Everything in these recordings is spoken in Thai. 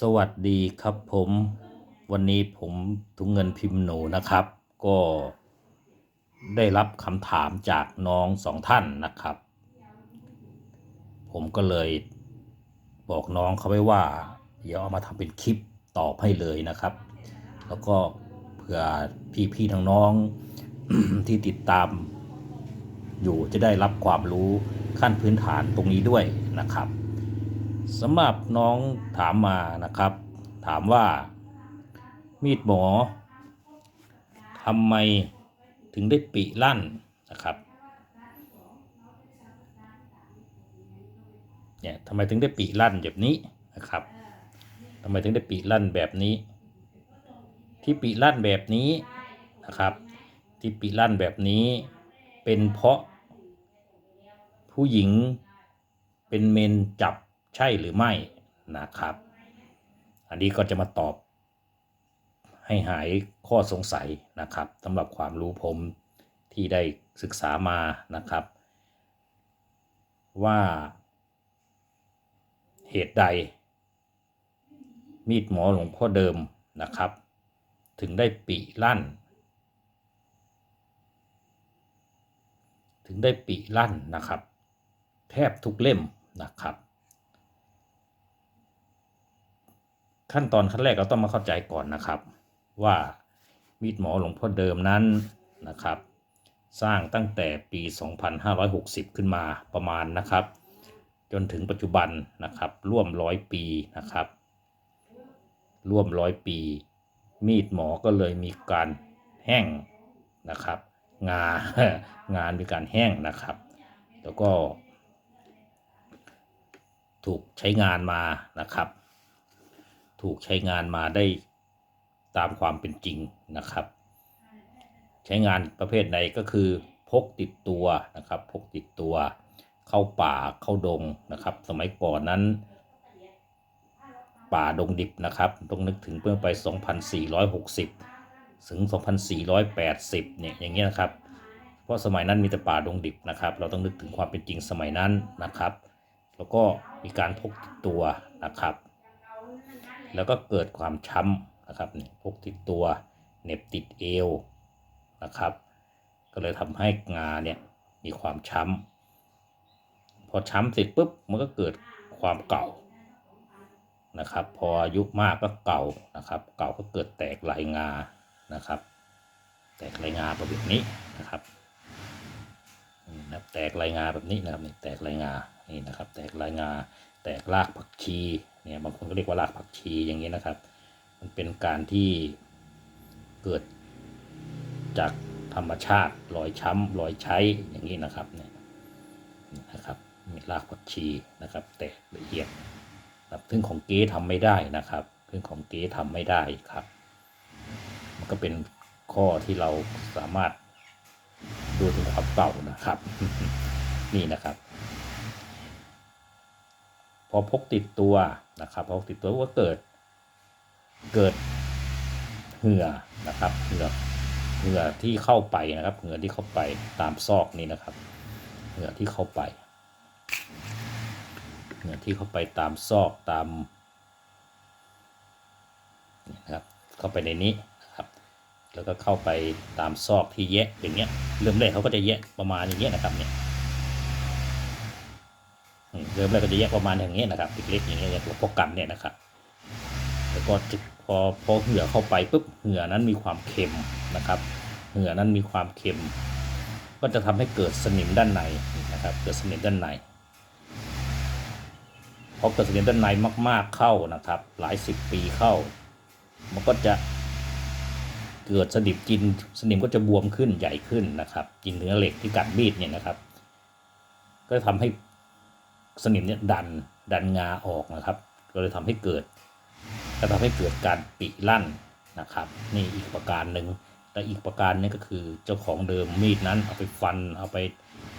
สวัสดีครับผมวันนี้ผมถุงเงินพิมพ์หนูนะครับ ก็ได้รับคำถามจากน้องสองท่านนะครับ ผมก็เลยบอกน้องเขาไว้ว่า เดี๋ยวเอามาทำเป็นคลิปตอบให้เลยนะครับ แล้วก็เผื่อพี่ๆทางน้องที่ติดตาม อยู่จะได้รับความรู้ขั้นพื้นฐานตรงนี้ด้วยนะครับ สำหรับน้องถามมานะครับ ถามว่า มีดหมอทำไมถึงได้ปิลั่นนะครับเนี่ยทำไมถึงได้ปิลั่นแบบนี้นะครับทำไมถึงได้ปิลั่นแบบนี้ ที่ปิลั่นแบบนี้นะครับ ที่ปิลั่นแบบนี้เป็นเพราะผู้หญิงเป็นเมนจับ ใช่หรือไม่นะครับ อันนี้ก็จะมาตอบ ให้หายข้อสงสัยนะครับสำหรับความรู้ผมที่ได้ศึกษามานะครับ ว่าเหตุใด มีดหมอหลวงพ่อเดิมนะครับ ถึงได้ปิลั่น ถึงได้ปิลั่นนะครับ แทบทุกเล่มนะครับ ขั้นตอนขั้นแรกเราต้องมาเข้าใจก่อนนะครับ ว่ามีดหมอหลวงพ่อเดิมนั้นนะครับ สร้างตั้งแต่ปี 2560 ขึ้นมาประมาณนะครับ จนถึงปัจจุบันนะครับ ร่วมร้อยปีนะครับ ร่วมร้อยปี มีดหมอก็เลยมีการแห้งนะครับ งางานมีการแห้งนะครับ แล้วก็ ถูกใช้งานมานะครับ ถูกใช้งานมาได้ตามความเป็นจริงนะครับ ใช้งานประเภทใดก็คือพกติดตัวนะครับ พกติดตัว เข้าป่าเข้าดงนะครับ สมัยก่อนนั้น ป่าดงดิบนะครับ ต้องนึกถึงเมื่อไป 2460 ถึง 2480 เนี่ยอย่างเงี้ยนะครับ เพราะสมัยนั้นมีแต่ป่าดงดิบนะครับ เราต้องนึกถึงความเป็นจริงสมัยนั้นนะครับ แล้วก็มีการพกติดตัวนะครับ แล้วก็เกิดความช้ำนะครับพกติดตัวเน็บติดเอวนะครับ ก็เลยทำให้งาเนี่ยมีความช้ำพอช้ำเสร็จปุ๊บมันก็เกิดความเก่านะครับ พออายุมากก็เก่านะครับ เก่าก็เกิดแตกลายงานะครับ แตกลายงาแบบนี้นะครับนี่นะแตกลายงาแบบนี้นะครับแตกลายงานี่นะครับ แตกลายงา แตกรากผักชี เนี่ยบางคนก็เรียกว่ารากผักชีอย่างนี้นะครับ มันเป็นการที่เกิดจากธรรมชาติรอยช้ำรอยใช้อย่างนี้นะครับเนี่ยนะครับมีรากผักชีนะครับแตกละเอียดครับซึ่งของเก๊ทำไม่ได้นะครับซึ่งของเก๊ทำไม่ได้ครับ มันก็เป็นข้อที่เราสามารถดูถึงความเก่านะครับ นี่นะครับ พอพกติดตัว นะครับพอพกติดตัวก็เกิด เกิดเหงื่อนะครับเหงื่อเหงื่อที่เข้าไปนะครับเหงื่อที่เข้าไปตามซอกนี้นะครับเหงื่อที่เข้าไปเหงื่อที่เข้าไปตามซอกตามนี่นะครับเข้าไปในนี้นะครับ แล้วก็เข้าไปตามซอกที่แยะอย่างเงี้ยเริ่มแรกเขาก็จะแยะประมาณอย่างเงี้ยนะครับเนี่ย เริ่มแรกก็จะแยกประมาณอย่างเงี้ยนะครับเล็กๆอย่างเงี้ยพวกกันเนี่ยนะครับ แล้วก็พอพอเหือเข้าไปปุ๊บเหือนั้นมีความเค็มนะครับ เหือนั้นมีความเค็ม ก็จะทำให้เกิดสนิมด้านในนะครับ เกิดสนิมด้านในพอเกิดสนิมด้านในมาก ๆเข้านะครับ หลายสิบปีเข้า มันก็จะเกิดสนิมกินสนิมก็จะบวมขึ้นใหญ่ขึ้นนะครับกินเนื้อเหล็กที่กัดมีดเนี่ยนะครับ ก็ทำให้ สนิมเนี่ยดันดันงาออกนะครับ ก็เลยทำให้เกิด ก็ทำให้เกิดการปิลั่นนะครับ นี่อีกประการหนึ่งและอีกประการนึงก็คือเจ้าของเดิมมีดนั้นเอาไปฟันเอาไป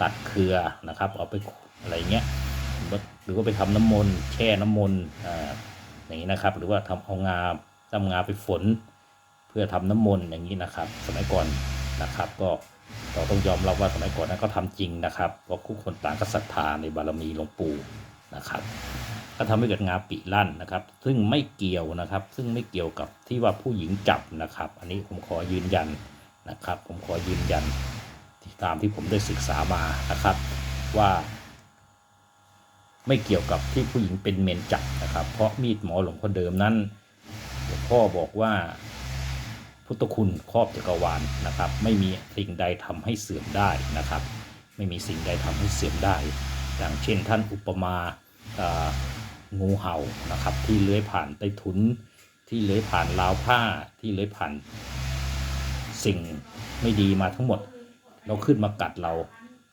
ตัดเครือนะครับ เอาไปอะไรเงี้ยหรือว่าไปทำน้ำมนต์แช่น้ำมนต์อ่าอย่างนี้นะครับ หรือว่าทำเอางาทำงาไปฝน เพื่อทำน้ำมนต์อย่างนี้นะครับ สมัยก่อนนะครับก็ เราต้องยอมรับว่าสมัยก่อนนั้นก็ทำจริงนะครับเพราะผู้คนต่างก็ศรัทธาในบารมีหลวงปู่นะครับก็ทำให้เกิดงาปิลั่นนะครับ ซึ่งไม่เกี่ยวนะครับ ซึ่งไม่เกี่ยวกับที่ว่าผู้หญิงจับนะครับ อันนี้ผมขอยืนยันนะครับ ผมขอยืนยันตามที่ผมได้ศึกษามานะครับ ว่า ไม่เกี่ยวกับที่ผู้หญิงเป็นเมนจับนะครับ เพราะมีดหมอหลวงพ่อเดิมนั้นหลวงพ่อบอกว่า พุทธคุณครอบจักรวาลนะครับ ไม่มีสิ่งใดทำให้เสื่อมได้นะครับ ไม่มีสิ่งใดทำให้เสื่อมได้ อย่างเช่นท่านอุปมางูเห่านะครับ ที่เลื้อยผ่านใต้ถุน ที่เลื้อยผ่านราวผ้าที่เลื้อยผ่านสิ่งไม่ดีมาทั้งหมด เราขึ้นมากัดเรา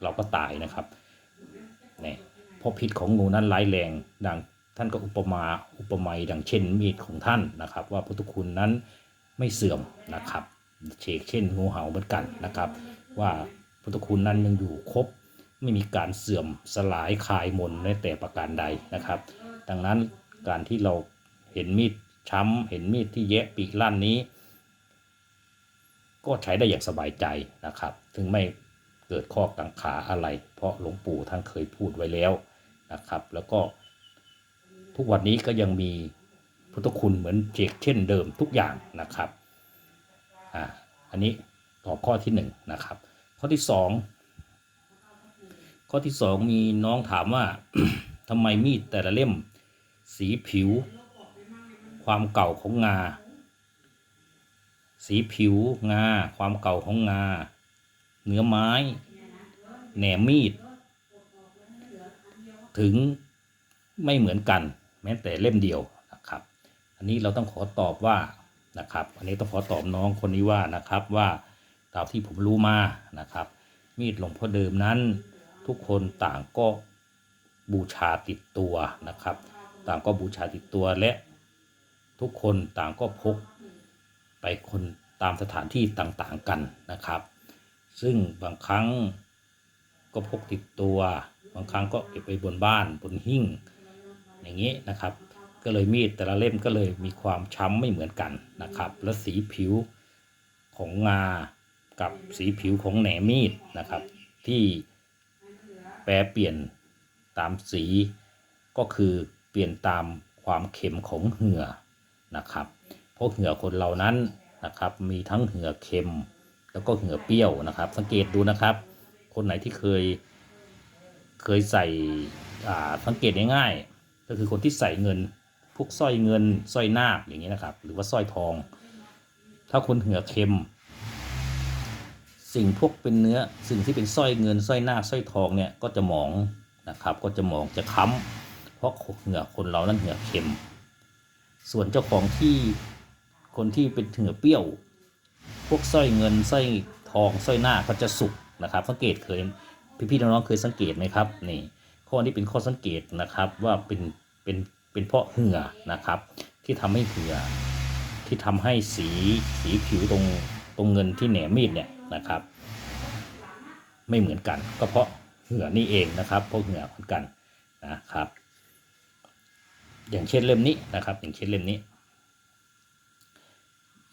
เราก็ตายนะครับเนี่ยเพราะพิษของงูนั้นร้ายแรงดังท่านก็อุปมาอุปไมยดังเช่นมีดของท่านนะครับ ว่าพุทธคุณนั้น ไม่เสื่อมนะครับเชกเช่นงูเห่าเหมือนกันนะครับ ว่าพุทธคุณนั้นยังอยู่ครบไม่มีการเสื่อมสลายคลายมนในแต่ประการใดนะครับ ดังนั้นการที่เราเห็นมีดช้ำเห็นมีดที่แยะปีกลั่นนี้ ก็ใช้ได้อย่างสบายใจนะครับ ถึงไม่เกิดข้อกังขาอะไร เพราะหลวงปู่ท่านเคยพูดไว้แล้วนะครับ แล้วก็ทุกวันนี้ก็ยังมี พุทธคุณเหมือนเจกเช่นเดิมทุกอย่างนะครับอ่าอันนี้ตอบข้อที่หนึ่งนะครับ ข้อที่สองข้อที่สองมีน้องถามว่าทำไมมีดแต่ละเล่ม สีผิว ความเก่าของงา สีผิวงา ความเก่าของงา เนื้อไม้ แหนมมีด ถึงไม่เหมือนกัน แม้แต่เล่มเดียว อันนี้เราต้องขอตอบว่านะครับ อันนี้ต้องขอตอบน้องคนนี้ว่านะครับว่าตามที่ผมรู้มานะครับ มีดหลวงพ่อเดิมนั้น ทุกคนต่างก็บูชาติดตัวนะครับ ต่างก็บูชาติดตัวและทุกคนต่างก็พกไปคนตามสถานที่ต่างๆกันนะครับ ซึ่งบางครั้งก็พกติดตัว บางครั้งก็เก็บไปบนบ้านบนหิ้งอย่างนี้นะครับ ก็เลยมีดแต่ละเล่มก็เลยมีความช้ำไม่เหมือนกันนะครับ และสีผิวของงากับสีผิวของแหนมีดนะครับ ที่แปรเปลี่ยนตามสีก็คือเปลี่ยนตามความเค็มของเหงื่อนะครับ เพราะเหงื่อคนเรานั้นนะครับมีทั้งเหงื่อเค็มแล้วก็เหงื่อเปรี้ยวนะครับ สังเกตดูนะครับ คนไหนที่เคยเคยใส่อ่าสังเกตง่ายๆก็คือคนที่ใส่เงิน วกสร้อยเงินสร้อยนาคอย่างนี้นะครับ หรือว่าสร้อยทอง ถ้าคนเหือเค็ม สิ่งพวกเป็นเนื้อสิ่งที่เป็นสร้อยเงินสร้อยนาคสร้อยทองเนี่ยก็จะหมองนะครับ ก็จะหมองจะค้ำเพราะเหงือคนเรานั้นเหงือเค็ม ส่วนเจ้าของที่คนที่เป็นเหงือเปรี้ยว พวกสร้อยเงินสร้อยทองสร้อยนาคก็จะสุกนะครับ สังเกตเคยพี่ๆน้องๆเคยสังเกตไหมครับนี่ข้อนี้เป็นข้อสังเกตนะครับว่าเป็นเป็น เป็นเพราะเหงื่อนะครับ ที่ทำให้เหงื่อที่ทำให้สีสีผิวตรงตรงเงินที่แหนมมีดเนี่ยนะครับ ไม่เหมือนกัน ก็เพราะเหงื่อนี่เองนะครับเพราะเหงื่อเหมือนกันนะครับ อย่างเช่นเล่มนี้นะครับ อย่างเช่นเล่มนี้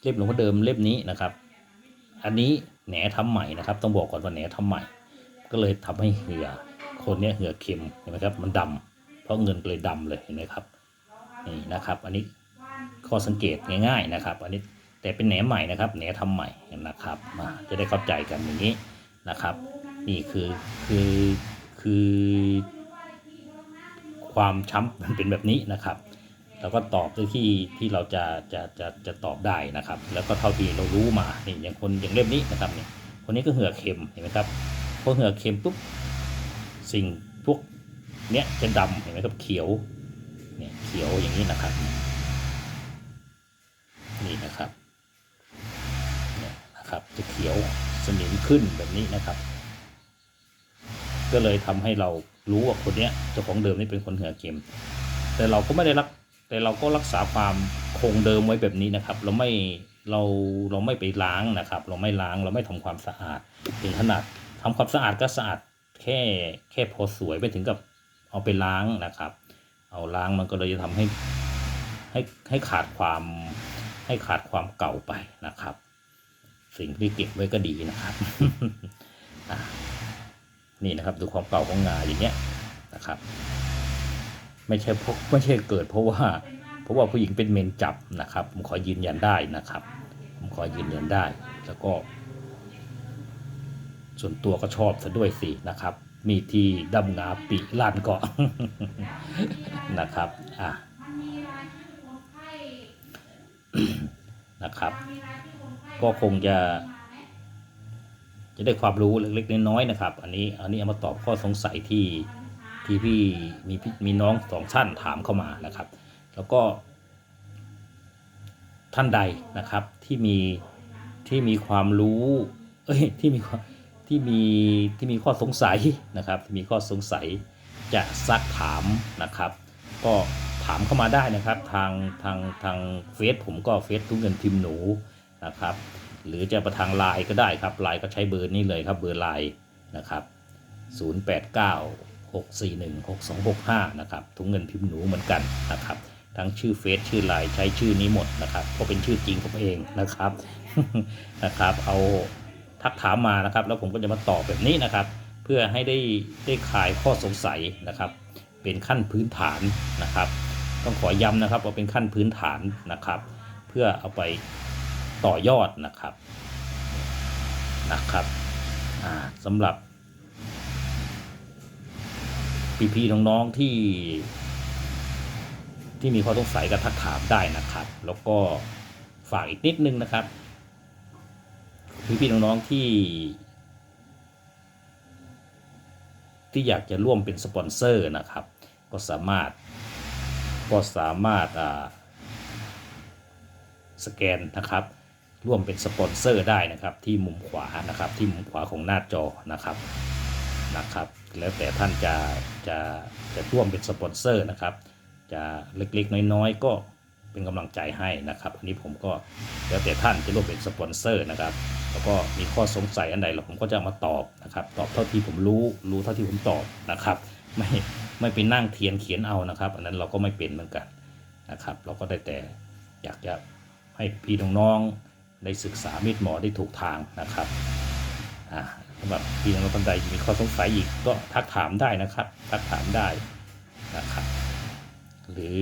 เล่มหลวงพ่อเดิมเล่มนี้นะครับ อันนี้แหนทำใหม่นะครับ ต้องบอกก่อนว่าแหนทำใหม่ ก็เลยทำให้เหือคนเนี้ยเหือเค็มเห็นไหมครับ มันดำเพราะเงินเลยดำเลยเห็นไหมครับ นี่นะครับ อันนี้ข้อสังเกตง่ายๆนะครับ อันนี้แต่เป็นแหนใหม่นะครับแหนทำใหม่นะครับมาจะได้เข้าใจกันอย่างนี้นะครับ นี่คือคือคือ ความช้ำมันเป็นแบบนี้นะครับแล้วก็ตอบด้วยที่ที่เราจะจะจะจะตอบได้นะครับ แล้วก็เท่าที่เรารู้มานี่อย่างคนอย่างเล่มนี้นะครับนี่คนนี้ก็เหือกเค็มเห็นไหมครับพอเหือกเค็มปุ๊บสิ่งพวกเนี้ยจะดำเห็นไหมครับเขียว เขียวอย่างนี้นะครับ นี่นะครับเนี่ยนะครับจะเขียวสนิมขึ้นแบบนี้นะครับ ก็เลยทำให้เรารู้ว่าคนเนี้ยเจ้าของเดิมนี่เป็นคนเหือเค็ม แต่เราก็ไม่ได้รัก แต่เราก็รักษาความคงเดิมไว้แบบนี้นะครับ เราไม่เราเราไม่ไปล้างนะครับ เราไม่ล้างเราไม่ทำความสะอาด ถึงขนาดทำความสะอาดก็สะอาดแค่แค่พอสวยไม่ถึงกับเอาไปล้างนะครับ เอาล้างมันก็เลยจะทำให้ให้ให้ขาดความให้ขาดความเก่าไปนะครับ สิ่งที่เก็บไว้ก็ดีนะครับนี่นะครับดูความเก่าของงาอย่างเงี้ยนะครับ ไม่ใช่เพราะไม่ใช่เกิด เพราะว่าเพราะว่าผู้หญิงเป็นเมนจับนะครับ ผมขอยืนยันได้นะครับ ผมขอยืนยันได้ แล้วก็ ส่วนตัวก็ชอบซะด้วยสินะครับ มีที่ดำงาปีลานเกาะนะครับอะนะครับ ก็คงจะ จะได้ความรู้เล็กๆน้อยๆนะครับ อันนี้อันนี้เอามาตอบข้อสงสัยที่ที่พี่มีพี่มีน้องสองท่านถามเข้ามานะครับ แล้วก็ ท่านใดนะครับที่มีที่มีความรู้ เอ้ยที่มีความ ที่มีที่มีข้อสงสัยนะครับที่มีข้อสงสัยจะซักถามนะครับ ก็ถามเข้ามาได้นะครับทางทางทางเฟซผมก็เฟซทุกเงินพิมพ์หนูนะครับ หรือจะประทางไลน์ก็ได้ครับไลน์ก็ใช้เบอร์นี้เลยครับเบอร์ไลน์นะครับ 089 641 6265 นะครับทุกเงินพิมพ์หนูเหมือนกันนะครับ ทั้งชื่อเฟซชื่อไลน์ใช้ชื่อนี้หมดนะครับเพราะเป็นชื่อจริงผมเองนะครับนะครับ เอา ทักถามมานะครับ แล้วผมก็จะมาตอบแบบนี้นะครับ เพื่อให้ได้ได้คลายข้อสงสัยนะครับ เป็นขั้นพื้นฐานนะครับ ต้องขอย้ำนะครับว่าเป็นขั้นพื้นฐานนะครับ เพื่อเอาไปต่อยอดนะครับนะครับสำหรับพี่ๆน้องๆที่ ที่มีข้อสงสัยก็ทักถามได้นะครับ แล้วก็ฝากอีกนิดนึงนะครับ พี่ๆน้องๆที่ ที่อยากจะร่วมเป็นสปอนเซอร์นะครับ ก็สามารถก็สามารถอ่าสแกนนะครับ ร่วมเป็นสปอนเซอร์ได้นะครับ ที่มุมขวานะครับที่มุมขวาของหน้าจอนะครับนะครับ แล้วแต่ท่านจะจะจะร่วมเป็นสปอนเซอร์นะครับ จะเล็กๆ น้อยๆ ก็ เป็นกำลังใจให้นะครับ อันนี้ผมก็แล้วแต่ท่านจะร่วมเป็นสปอนเซอร์นะครับ แล้วก็มีข้อสงสัยอันใดเราผมก็จะมาตอบนะครับ ตอบเท่าที่ผมรู้รู้เท่าที่ผมตอบนะครับ ไม่ไม่ไปนั่งเทียนเขียนเอานะครับ อันนั้นเราก็ไม่เป็นเหมือนกันนะครับ เราก็ได้แต่อยากจะให้พี่น้องๆได้ศึกษามีดหมอได้ถูกทางนะครับอ่าสำหรับพี่น้องท่านใดมีข้อสงสัยอีกก็ทักถามได้นะครับ ทักถามได้นะครับ หรือ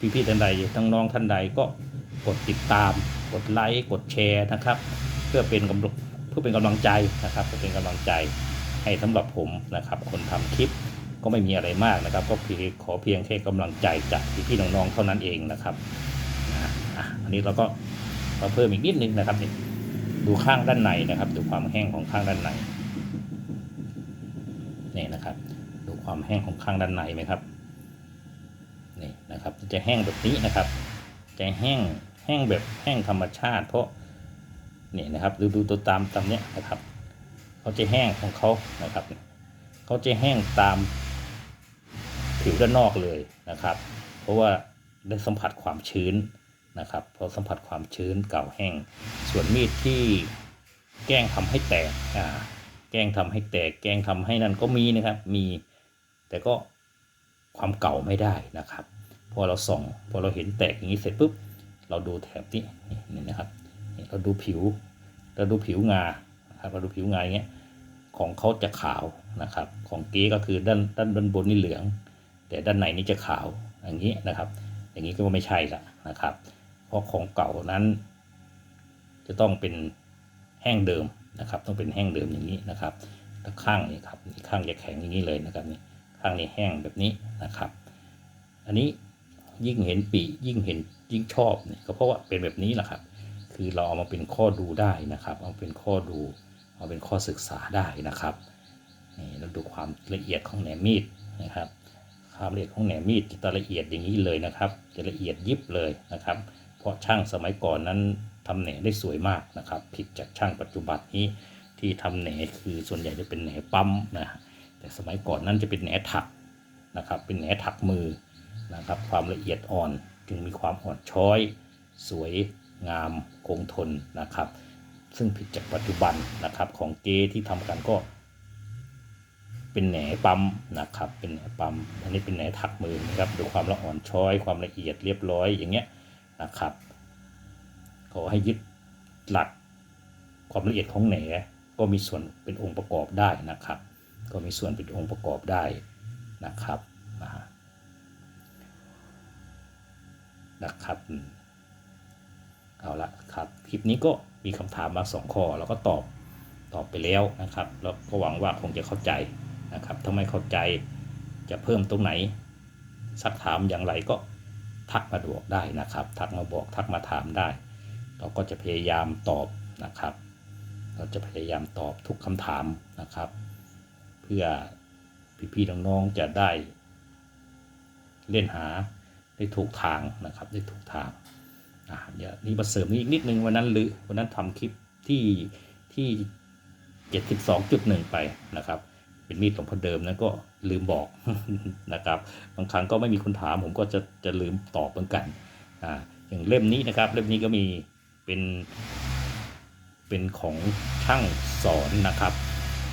พี่ๆท่านใดทั้งน้องท่านใดก็กดติดตาม กดไลค์กดแชร์นะครับ เพื่อเป็นกำลังเพื่อเป็นกำลังใจนะครับเพื่อเป็นกำลังใจให้สำหรับผมนะครับ คนทำคลิปก็ไม่มีอะไรมากนะครับ ก็เพียงขอเพียงแค่กำลังใจจากพี่ๆน้องๆเท่านั้นเองนะครับอันนี้เราก็มาเพิ่มอีกนิดนึงนะครับนี่ดูข้างด้านในนะครับ ดูความแห้งของข้างด้านในนี่นะครับ ดูความแห้งของข้างด้านในไหมครับ นี่นะครับจะแห้งแบบนี้นะครับ จะแห้งแห้งแบบแห้งธรรมชาติ เพราะนี่นะครับดูดูตัวตามตามเนี้ยนะครับเขาจะแห้งของเขานะครับเขาจะแห้งตามผิวด้านนอกเลยนะครับ เพราะว่าได้สัมผัสความชื้นนะครับพอสัมผัสความชื้นเก่าแห้ง ส่วนมีดที่แกล้งทำให้แตกอ่าแกล้งทำให้แตก แกล้งทำให้นั่นก็มีนะครับ มี แต่ก็ ความเก่าไม่ได้นะครับ พอเราส่องพอเราเห็นแตกอย่างนี้เสร็จปุ๊บ เราดูแถบนี้นี่นะครับเราดูผิว เราดูผิวงาครับเราดูผิวงาอย่างเงี้ยของเขาจะขาวนะครับ ของเก๊ก็คือด้านด้านด้านบนนี่เหลือง แต่ด้านในนี่จะขาวอย่างนี้นะครับ อย่างนี้ก็ไม่ใช่ละนะครับ เพราะของเก่านั้น จะต้องเป็นแห้งเดิมนะครับ ต้องเป็นแห้งเดิมอย่างนี้นะครับข้างนี่ครับข้างจะแข็งอย่างนี้เลยนะครับนี่างนี้แห้งแบบนี้นะครับ อันนี้ยิ่งเห็นปียิ่งเห็นยิ่งชอบเนี่ยก็เพราะว่าเป็นแบบนี้แหละครับ คือเราเอามาเป็นข้อดูได้นะครับ เอาเป็นข้อดูเอาเป็นข้อศึกษาได้นะครับนี่เราดูความละเอียดของแหนมมีดนะครับความละเอียดของแหนมมีดจะละเอียดอย่างนี้เลยนะครับ จะละเอียดยิบเลยนะครับ เพราะช่างสมัยก่อนนั้นทำแหนได้สวยมากนะครับ ผิดจากช่างปัจจุบันนี้ที่ทำแหนคือส่วนใหญ่จะเป็นแหนปั๊มนะ แต่สมัยก่อนนั้นจะเป็นแหนถักนะครับ เป็นแหนถักมือนะครับ ความละเอียดอ่อนจึงมีความอ่อนช้อย สวยงามคงทนนะครับ ซึ่งผิดจากปัจจุบันนะครับของเจที่ทำกันก็ เป็นแหนปั๊มนะครับ เป็นแหนปั๊มอันนี้เป็นแหนถักมือนะครับดูความละอ่อนช้อย ความละเอียดเรียบร้อยอย่างเงี้ยนะครับ ขอให้ยึดหลักความละเอียดของแหนก็มีส่วนเป็นองค์ประกอบได้นะครับ ก็มีส่วนเป็นองค์ประกอบได้นะครับนะครับเอาละครับคลิปนี้ก็มีคำถามมาสองข้อเราก็ตอบตอบไปแล้วนะครับแล้วก็หวังว่าคงจะเข้าใจนะครับถ้าไม่เข้าใจจะเพิ่มตรงไหนสักถามอย่างไรก็ทักมาบอกได้นะครับ ทักมาบอกทักมาถามได้ เราก็จะพยายามตอบนะครับ เราจะพยายามตอบทุกคำถามนะครับ พื่อพี่ๆน้องๆจะได้เล่นหาได้ถูกทางนะครับ ได้ถูกทางอะเดี๋ยวนี่มาเสริมอีกนิดนึงวันนั้นหรือวันนั้นทำคลิปที่ที่72.1ไปนะครับ เป็นมีดหลวงพ่อเดิมนั้นก็ลืมบอกนะครับ บางครั้งก็ไม่มีคนถามผมก็จะจะลืมตอบเหมือนกันอ่าอย่างเล่มนี้นะครับ เล่มนี้ก็มีเป็นเป็นของช่างสอนนะครับ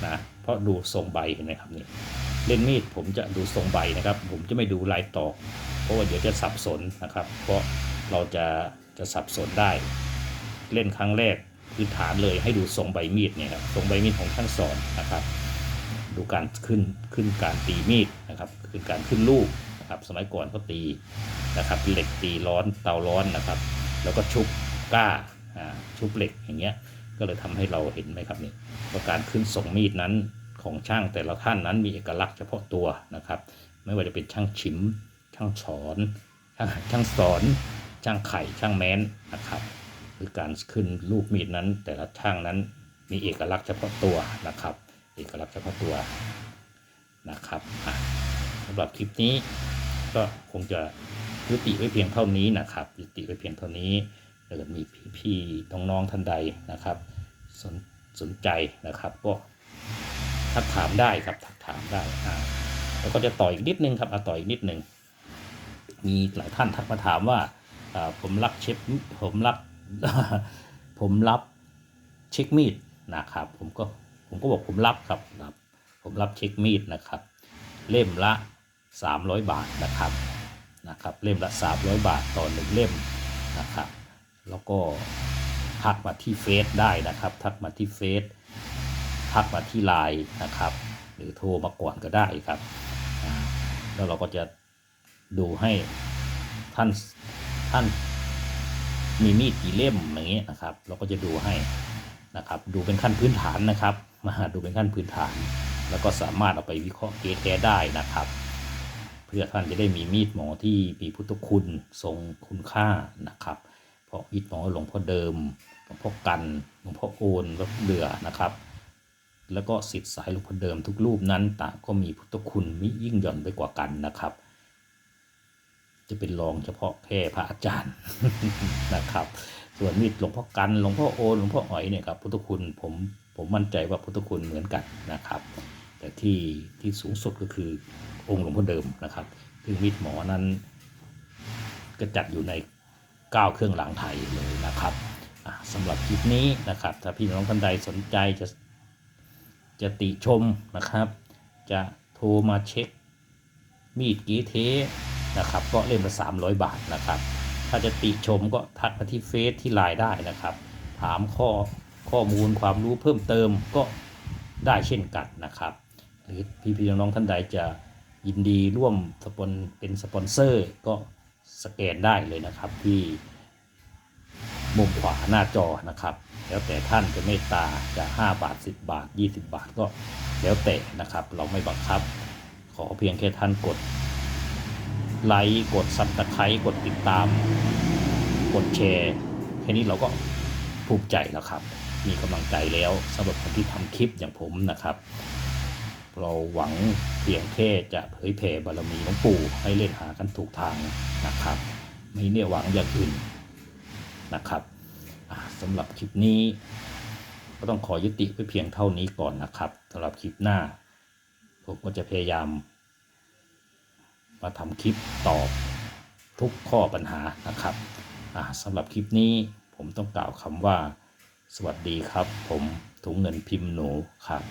นะ เพราะดูทรงใบเห็นไหมครับนี่เล่นมีดผมจะดูทรงใบนะครับ ผมจะไม่ดูลายตอกเพราะว่าเดี๋ยวจะสับสนนะครับ เพราะเราจะจะสับสนได้ เล่นครั้งแรกพื้นฐานเลยให้ดูทรงใบมีดเนี่ยครับทรงใบมีดของช่างสอนนะครับ ดูการขึ้นขึ้นการตีมีดนะครับขึ้นการขึ้นลูกนะครับ สมัยก่อนก็ตีนะครับเหล็กตีร้อนเตาร้อนนะครับ แล้วก็ชุบก้าอ่าชุบเหล็กอย่างเงี้ยก็เลยทำให้เราเห็นไหมครับนี่ ว่าการขึ้นทรงมีดนั้นของช่างแต่ละท่านนั้นมีเอกลักษณ์เฉพาะตัวนะครับ ไม่ว่าจะเป็นช่างฉิม ช่างสอนช่างช่างสอน ช่างไข่ช่างแม้นนะครับคือการขึ้นลูกมีดนั้น แต่ละช่างนั้นมีเอกลักษณ์เฉพาะตัวนะครับ เอกลักษณ์เฉพาะตัวนะครับสำหรับคลิปนี้ก็คงจะยุติไว้เพียงเท่านี้นะครับ ยุติไว้เพียงเท่านี้เกิดมีพี่ๆน้องๆท่านใดนะครับสน สนใจนะครับ ก็ทักถามได้ครับทักถามได้อ่าแล้วก็จะต่ออีกนิดนึงครับเอาต่ออีกนิดนึงมีหลายท่านทักมาถามว่าอ่าผมรับเช็คผมรับผมรับเช็คมีดนะครับ ผมก็ผมก็บอกผมรับครับรับ ผมรับเช็คมีดนะครับ เล่มละ 300 บาทนะครับนะครับ เล่มละ 300 บาทต่อหนึ่งเล่มนะครับ แล้วก็ ทักมาที่เฟซได้นะครับ ทักมาที่เฟซทักมาที่ไลน์นะครับ หรือโทรมาก่อนก็ได้ครับ แล้วเราก็จะดูให้ท่านท่านมีมีดกี่เล่มอย่างเงี้ยนะครับ เราก็จะดูให้นะครับ ดูเป็นขั้นพื้นฐานนะครับ มาดูเป็นขั้นพื้นฐาน แล้วก็สามารถเอาไปวิเคราะห์เกแท้ได้นะครับ เพื่อท่านจะได้มีมีดหมอที่มีพุทธคุณทรงคุณค่านะครับ พราะมีดหมอหลวงพ่อเดิมหลวงพ่อกันหลวงพ่อโอนหลวงพ่อเดือนะครับ แล้วก็สิทธิ์สายหลวงพ่อเดิมทุกรูปนั้นต่างก็มีพุทธคุณมิยิ่งหย่อนไปกว่ากันนะครับ จะเป็นรองเฉพาะแค่พระอาจารย์นะครับ ส่วนมีดหลวงพ่อกันหลวงพ่อโอนหลวงพ่ออ๋อยเนี่ยครับพุทธคุณผมผมมั่นใจว่าพุทธคุณเหมือนกันนะครับ แต่ที่ที่สูงสุดก็คือองค์หลวงพ่อเดิมนะครับซึ่งมีดหมอนั้นก็จัดอยู่ใน ก้าเครื่องรางไทยเลยนะครับสำหรับคลิปนี้นะครับ ถ้าพี่น้องท่านใดสนใจจะจะติชมนะครับ จะโทรมาเช็ค มีดกีเทนะครับ ก็เล่มละ300 บาทนะครับ ถ้าจะติชมก็ทักมาที่เฟซที่ไลน์ได้นะครับ ถามข้อข้อมูลความรู้เพิ่มเติมก็ได้เช่นกันนะครับ หรือพี่ๆน้องๆท่านใดจะยินดีร่วมสปอนเป็นสปอนเซอร์ก็ สแกนได้เลยนะครับที่มุมขวาหน้าจอนะครับ แล้วแต่ท่านจะเมตตาจะ 5 บาท 10 บาท 20 บาทก็แล้วแต่นะครับ เราไม่บังคับ ขอเพียงแค่ท่านกดไลค์กดซับสไครต์กดติดตาม กดแชร์แค่นี้เราก็ภูมิใจแล้วครับ มีกำลังใจแล้วสำหรับคนที่ทำคลิปอย่างผมนะครับ เราหวังเพียงแค่จะเผยแผ่บารมีหลวงปู่ให้เล่นหากันถูกทางนะครับ ไม่เนี่ยหวังอย่างอื่นนะครับสำหรับคลิปนี้ ก็ต้องขอยุติไว้เพียงเท่านี้ก่อนนะครับสำหรับคลิปหน้า ผมก็จะพยายาม มาทำคลิปตอบทุกข้อปัญหานะครับสำหรับคลิปนี้ผมต้องกล่าวคำว่า สวัสดีครับ ผมถุงเงินพิมพ์หนูครับ